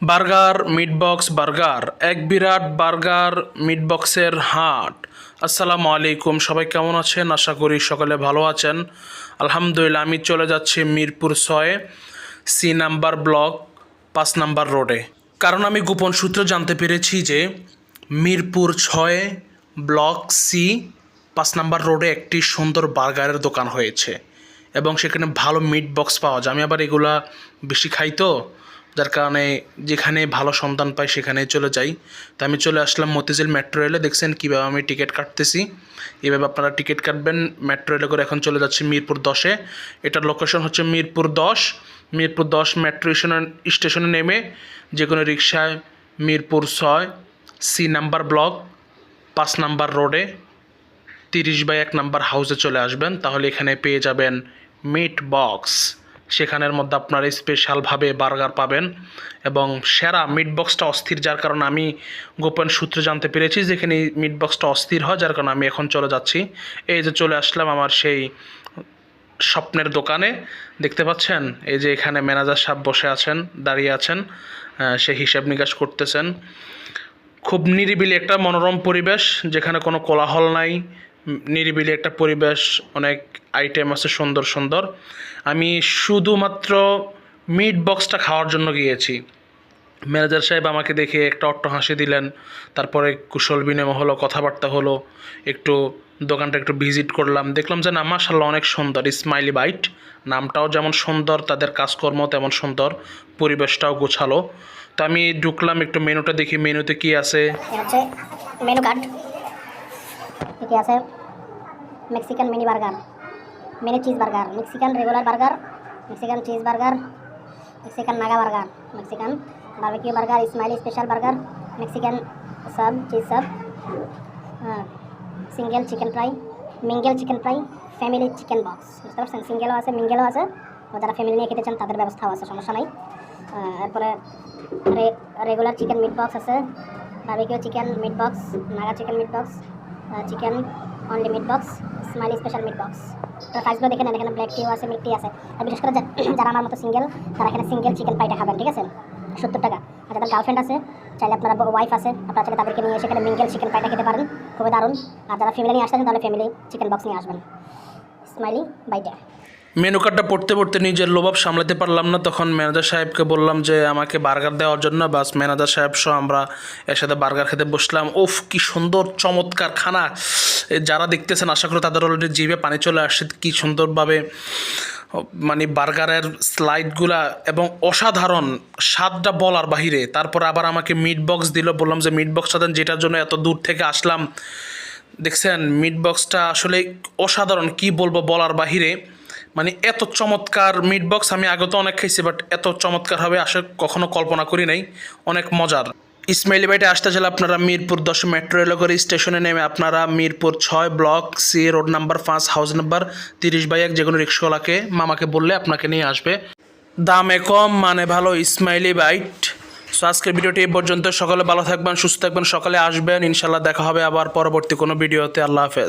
Burger meatbox burger, এক বিরাট burger মিটবক্সের হাট। আসসালামু আলাইকুম, সবাই কেমন আছেন? আশা করি সকলে ভালো আছেন। আলহামদুলিল্লাহ, আমি চলে যাচ্ছি মিরপুর ছয়ে, সি নাম্বার ব্লক, পাঁচ নাম্বার রোডে। কারণ আমি গোপন সূত্র জানতে পেরেছি যে মিরপুর ছয়ে, ব্লক সি, পাঁচ নাম্বার রোডে একটি সুন্দর বার্গারের দোকান হয়েছে এবং সেখানে ভালো মিট বক্স পাওয়া যায়। আমি আবার এগুলা বেশি খাই তো? যার কারণে যেখানে ভালো সন্ধান পাই সেখানে চলে যাই। তো আমি চলে আসলাম মতিঝিল মেট্রো রেলে দেখছেন কীভাবে আমি টিকিট কাটতেছি। এভাবে আপনারা টিকিট কাটবেন। মেট্রো রেলে করে এখন চলে যাচ্ছি মিরপুর দশে। এটার লোকেশন হচ্ছে মিরপুর দশ। মিরপুর দশ মেট্রো স্টেশনে নেমে যে কোনো রিক্সায় মিরপুর ছয় সি নাম্বার ব্লক পাঁচ নাম্বার রোডে তিরিশ বাই এক নাম্বার হাউসে চলে আসবেন। তাহলে এখানে পেয়ে যাবেন মিট বক্স সেখানের মধ্যে আপনারা স্পেশালভাবে বার্গার পাবেন এবং সেরা মিট বক্সটা অস্থির, যার কারণে আমি গোপন সূত্রে জানতে পেরেছি যেখানে মিট বক্সটা অস্থির হয়, যার কারণে আমি এখন চলে যাচ্ছি। এই যে চলে আসলাম আমার সেই স্বপ্নের দোকানে। দেখতে পাচ্ছেন? এই যে এখানে ম্যানেজার সাহেব বসে আছেন, দাঁড়িয়ে আছেন সে হিসাব নিকাশ করতেছেন। খুব নিরিবিলি একটা মনোরম পরিবেশ, যেখানে কোনো কোলাহল নাই নিরিবিলি একটা পরিবেশ, অনেক আইটেম আছে সুন্দর সুন্দর। আমি শুধুমাত্র মিট বক্সটা খাওয়ার জন্য গিয়েছি। ম্যানেজার সাহেব আমাকে দেখে একটা অট্ট হাসি দিলেন, তারপরে কুশল বিনিময় হলো, কথাবার্তা হলো, একটু দোকানটা একটু ভিজিট করলাম। দেখলাম যে না মাসাল্লাহ অনেক সুন্দর স্মাইলি বাইট নামটাও যেমন সুন্দর, তাদের কাজকর্ম তেমন সুন্দর, পরিবেশটাও গোছালো। তো আমি ঢুকলাম, একটু মেনুটা দেখি মেনুতে কি আছে? মেনু কার্ড এটি আছে Mexican mini burger, mini cheese burger, Mexican regular burger, Mexican cheese burger, Mexican Naga burger, Mexican barbecue burger smiley special burger, Mexican sub, cheese sub single chicken fry, mingle chicken fry, family chicken box. বুঝতে পারছেন? সিঙ্গেলও আছে, মিঙ্গেলও আছে। যারা family নিয়ে খেতে চান, তাদের ব্যবস্থাও আছে, সমস্যা নাই। এরপরে রেগুলার চিকেন মিট বক্স আছে barbecue chicken meat box Naga chicken meat box chicken only meat box smiley special meat box তো সাইজগুলো দেখে নেন, এখানে ব্ল্যাক টিও আছে মিল্ক টি আছে। আর বিশেষ করে যারা আমার মতো সিঙ্গেল তারা এখানে সিঙ্গেল চিকেন পাইটা খাবেন, ঠিক আছে? সত্তর টাকা। আর যাদের গার্লফ্রেন্ড আছে, চাইলে আপনার ওয়াইফ আছে, আপনারা চাইলে তাদেরকে নিয়ে সেখানে মিঙ্গেল চিকেন পাইটা খেতে পারেন। খুবই দারুণ। আর যারা ফ্যামিলি নিয়ে আসতেন তাহলে ফ্যামিলি চিকেন বক্স নিয়ে আসবেন। স্মাইলি বাইটা মেনু কার্ডটা পড়তে পড়তে নিজের লোভাব সামলাতে পারলাম না। তখন ম্যানেজার সাহেবকে বললাম যে, আমাকে বার্গার দেওয়ার জন্য। বাস ম্যানেজার সাহেব সহ আমরা এর সাথে বার্গার খেতে বসলাম। ওফ কি সুন্দর চমৎকার খানা। যারা দেখতেছেন, আশা করি তাদের অলরেডি জিভে পানি চলে আসছে। কি সুন্দরভাবে মানে বার্গারের স্লাইডগুলা এবং অসাধারণ স্বাদটা বলার বাহিরে। তারপর আবার আমাকে মিট বক্স দিল। বললাম যে মিট বক্সটা দেন, যেটার জন্য এত দূর থেকে আসলাম। দেখছেন মিট বক্সটা আসলে অসাধারণ, কি বলব বলার বাহিরে। মানে এত চমৎকার মিট বক্স আমি আগে তো অনেক খাইছি বাট এত চমৎকার হবে আসলে কখনো কল্পনা করি নাই। অনেক মজার। ইসমাইলি বাইটে আসতে চাইলে আপনারা মিরপুর দশ মেট্রো রেল করে স্টেশনে নেমে আপনারা মিরপুর ছয় ব্লক সি রোড নাম্বার পাঁচ হাউস নাম্বার তিরিশ বাই এক যে কোনো রিক্সাওয়ালাকে, মামাকে বললে আপনাকে নিয়ে আসবে। দামে কম মানে ভালো ইসমাইলি বাইট। সো আজকের ভিডিওটি এই পর্যন্ত। সকালে ভালো থাকবেন, সুস্থ থাকবেন, সকালে আসবেন। ইনশাল্লাহ দেখা হবে আবার পরবর্তী কোনো ভিডিওতে। আল্লাহ হাফেজ।